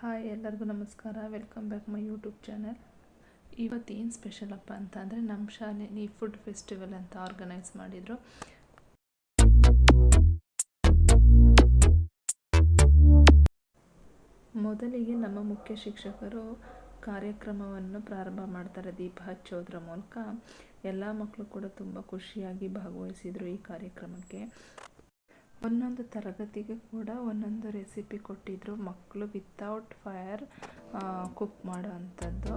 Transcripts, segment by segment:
Hi, ಎಲ್ಲರಿಗೂ ನಮಸ್ಕಾರ. Welcome back my YouTube channel ಇವತ್ತು ಏನು ಅಪ್ಪ ಅಂತ ಅಂದರೆ ನಮ್ಮ ಶಾಲೆಯಲ್ಲಿ ಫುಡ್ ಫೆಸ್ಟಿವಲ್ ಅಂತ ಆರ್ಗನೈಸ್ ಮಾಡಿದರು. ಮೊದಲಿಗೆ ನಮ್ಮ ಮುಖ್ಯ ಶಿಕ್ಷಕರು ಕಾರ್ಯಕ್ರಮವನ್ನು ಪ್ರಾರಂಭ ಮಾಡ್ತಾರೆ ದೀಪ ಹಚ್ಚೋದ್ರ ಮೂಲಕ. ಎಲ್ಲ ಮಕ್ಕಳು ಕೂಡ ತುಂಬ ಖುಷಿಯಾಗಿ ಭಾಗವಹಿಸಿದರು ಈ ಕಾರ್ಯಕ್ರಮಕ್ಕೆ. ಒಂದೊಂದು ತರಗತಿಗೆ ಕೂಡ ಒಂದೊಂದು ರೆಸಿಪಿ ಕೊಟ್ಟಿದ್ದರು ಮಕ್ಕಳು ವಿತೌಟ್ ಫೈರ್ ಕುಕ್ ಮಾಡೋ ಅಂಥದ್ದು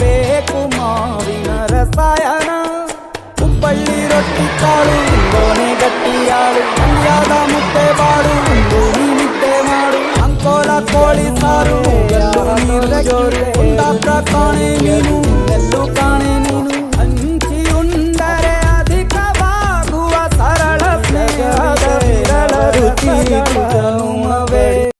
ಬೇಕು ಮಾವಿನ ರಸಾಯನ ಹುಬ್ಬಳ್ಳಿ ರೊಟ್ಟಿ ಕಾಳು ಇಂದೋನೆ ಗಟ್ಟಿಯಾಳು ಮಂಡ್ಯದ ಮುದ್ದೆ ಬಾಡು ಇಂದೋನಿ ಮುದ್ದೆ ಮಾಡು ಅಂಕೋಲ ಕೋಳಿ ಸಾರು ಎಲ್ಲೂ ನೀರು ಜೋರು ಕುಂದಾಪುರ ಕಾಣೆ ನೀನು ಎಲ್ಲೂ ಕಾಣೆ